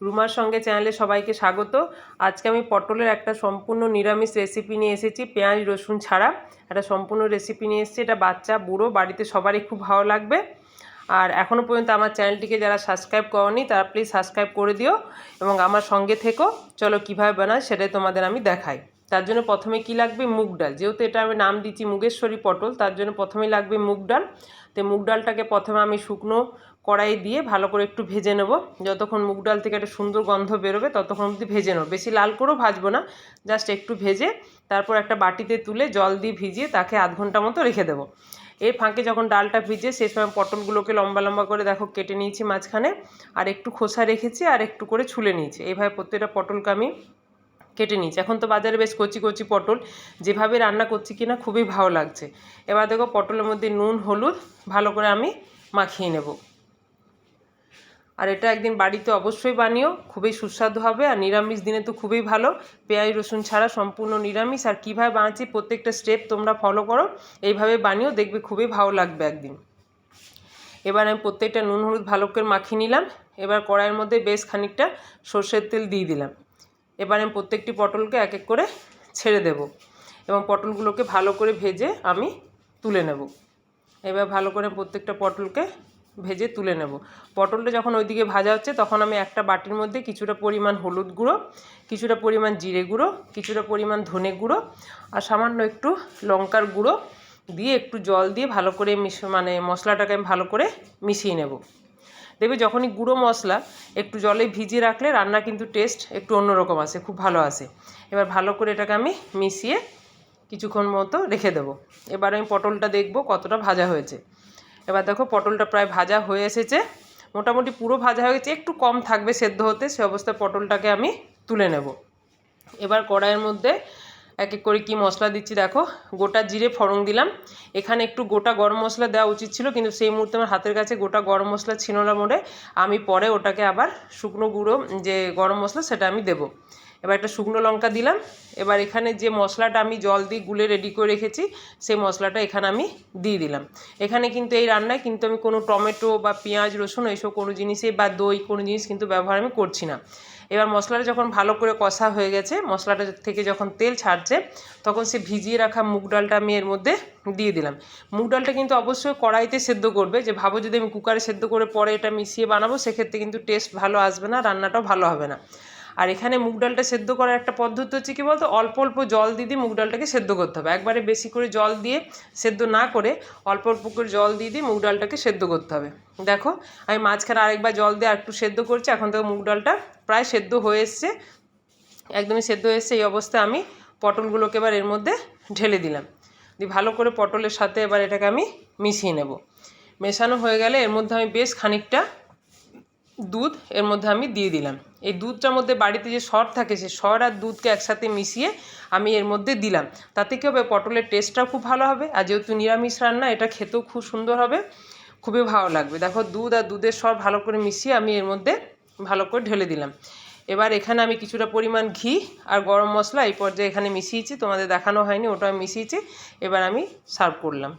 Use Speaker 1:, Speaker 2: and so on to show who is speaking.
Speaker 1: রুমার সঙ্গে চ্যানেলে সবাইকে স্বাগত। আজকে আমি পটলের একটা সম্পূর্ণ নিরামিষ রেসিপি নিয়ে এসেছি, পেঁয়াজ, রসুন ছাড়া। একটা সম্পূর্ণ রেসিপি নিয়ে এসেছি, এটা বাচ্চা, বুড়ো, বাড়িতে সবারই খুব ভালো লাগবে। আর এখনও পর্যন্ত আমার চ্যানেলটিকে যারা সাবস্ক্রাইব করনি, তারা প্লিজ সাবস্ক্রাইব করে দিও এবং আমার সঙ্গে থেকো। চলো কীভাবে বানায় সেটাই তোমাদের আমি দেখাই। তার জন্য প্রথমে কি লাগবে? মুগ ডাল। যেহেতু এটা আমি নাম দিচ্ছি মুগেশ্বরী পটল, তার জন্য প্রথমেই লাগবে মুগ ডাল। তো মুগ ডালটাকে প্রথমে আমি শুকনো কড়াই দিয়ে ভালো করে একটু ভেজে নেব। যতক্ষণ মুগ ডাল থেকে একটা সুন্দর গন্ধ বেরোবে, ততক্ষণ অবধি ভেজে নেব। বেশি লাল করেও ভাজবো না, জাস্ট একটু ভেজে তারপর একটা বাটিতে তুলে জল দিয়ে ভিজিয়ে তাকে আধ ঘণ্টা মতো রেখে দেবো। এর ফাঁকে যখন ডালটা ভিজে সেই সময় পটলগুলোকে লম্বা লম্বা করে দেখো কেটে নিয়েছি মাঝখানে, আর একটু খোসা রেখেছি আর একটু করে ছুলে নিয়েছি। এইভাবে প্রত্যেকটা পটলকে আমি কেটে নিয়েছি। এখন তো বাজারে বেশ কচি কচি পটল, যেভাবে রান্না করছি কিনা খুবই ভালো লাগছে। এবার দেখো পটলের মধ্যে নুন, হলুদ ভালো করে আমি মাখিয়ে নেব। আর এটা একদিন বাড়িতে অবশ্যই বানিও, খুবই সুস্বাদু হবে আর নিরামিষ দিনে তো খুবই ভালো। পেঁয়াজ, রসুন ছাড়া সম্পূর্ণ নিরামিষ। আর কীভাবে বানাচ্ছি প্রত্যেকটা স্টেপ তোমরা ফলো করো, এইভাবে বানিও, দেখবে খুবই ভালো লাগবে একদিন। এবার আমি প্রত্যেকটা নুন, হলুদ ভালো করে মাখিয়ে নিলাম। এবার কড়াইয়ের মধ্যে বেশ খানিকটা সর্ষের তেল দিয়ে দিলাম। এবার আমি প্রত্যেকটি পটলকে এক এক করে ছেড়ে দেব এবং পটলগুলোকে ভালো করে ভেজে আমি তুলে নেব। এবার ভালো করে প্রত্যেকটা পটলকে ভেজে তুলে নেব। পটলটা যখন ওইদিকে ভাজা হচ্ছে, তখন আমি একটা বাটির মধ্যে কিছুটা পরিমাণ হলুদ গুঁড়ো, কিছুটা পরিমাণ জিরে গুঁড়ো, কিছুটা পরিমাণ ধনে গুঁড়ো আর সামান্য একটু লঙ্কার গুঁড়ো দিয়ে একটু জল দিয়ে ভালো করে মিশ মানে মশলাটাকে আমি ভালো করে মিশিয়ে নেব। দেখবে যখনই গুঁড়ো মশলা একটু জলে ভিজিয়ে রাখলে রান্না কিন্তু টেস্ট একটু অন্যরকম আসে, খুব ভালো আসে। এবার ভালো করে এটাকে আমি মিশিয়ে কিছুক্ষণ মতো রেখে দেবো। এবার আমি পটলটা দেখব কতটা ভাজা হয়েছে। এবার দেখো পটলটা প্রায় ভাজা হয়ে এসেছে। মোটামুটি পুরো ভাজা হয়ে গেছে, একটু কম থাকবে সেদ্ধ হতে, সে অবস্থায় পটলটাকে আমি তুলে নেব। এবার কড়াইয়ের মধ্যে এক এক করে কী মশলা দিচ্ছি দেখো, গোটা জিরে ফড়ং দিলাম। এখানে একটু গোটা গরম মশলা দেওয়া উচিত ছিল, কিন্তু সেই মুহূর্তে আমার হাতের কাছে গোটা গরম মশলা ছিল না মোড়ে আমি পরে ওটাকে আবার শুকনো গুঁড়ো যে গরম মশলা সেটা আমি দেবো। এবার একটা শুকনো লঙ্কা দিলাম। এবার এখানে যে মশলাটা আমি জল দিয়ে গুলে রেডি করে রেখেছি, সেই মশলাটা এখানে আমি দিয়ে দিলাম। এখানে কিন্তু এই রান্নায় কিন্তু আমি কোনো টমেটো বা পেঁয়াজ, রসুন এইসব কোনো জিনিসে বা দই কোনো জিনিস কিন্তু ব্যবহার আমি করছি না। এবার মশলাটা যখন ভালো করে কষা হয়ে গেছে, মশলাটা থেকে যখন তেল ছাড়ছে, তখন সে ভিজিয়ে রাখা মুগ ডালটা আমি এর মধ্যে দিয়ে দিলাম। মুগ ডালটা কিন্তু অবশ্যই কড়াইতে সেদ্ধ করবে। যে ভাবো যদি আমি কুকারে সেদ্ধ করে পরে এটা মিশিয়ে বানাবো, সেক্ষেত্রে কিন্তু টেস্ট ভালো আসবে না, রান্নাটাও ভালো হবে না। আর এখানে মুগ ডালটা সেদ্ধ করার একটা পদ্ধতি হচ্ছে কী বলতো? অল্প অল্প জল দিয়ে দিয়ে মুগ ডালটাকে সেদ্ধ করতে হবে। একবারে বেশি করে জল দিয়ে সেদ্ধ না করে অল্প অল্প করে জল দিয়ে দিয়ে মুগ ডালটাকে সেদ্ধ করতে হবে। দেখো, আমি মাঝখানে আরেকবার জল দিয়ে একটু সেদ্ধ করছি, এখন থেকে মুগ ডালটা প্রায় সেদ্ধ হয়ে এসছে। একদমই সেদ্ধ হয়ে এসছে, এই অবস্থায় আমি পটলগুলোকে এবার এর মধ্যে ঢেলে দিলাম। দিয়ে ভালো করে পটলের সাথে এবার এটাকে আমি মিশিয়ে নেব। মেশানো হয়ে গেলে এর মধ্যে আমি বেশ খানিকটা দুধ এর মধ্যে আমি দিয়ে দিলাম। এই দুধটার মধ্যে বাড়িতে যে সর থাকে, সে সর আর দুধকে একসাথে মিশিয়ে আমি এর মধ্যে দিলাম। তাতে কী হবে? পটলের টেস্টটাও খুব ভালো হবে আর যেহেতু নিরামিষ রান্না, এটা খেতেও খুব সুন্দর হবে, খুবই ভালো লাগবে। দেখো, দুধ আর দুধের সর ভালো করে মিশিয়ে আমি এর মধ্যে ভালো করে ঢেলে দিলাম। এবার এখানে আমি কিছুটা পরিমাণ ঘি আর গরম মশলা এই পর্যায়ে এখানে মিশিয়েছি, তোমাদের দেখানো হয়নি ওটা আমি মিশিয়েছি, এবার আমি সার্ভ করলাম।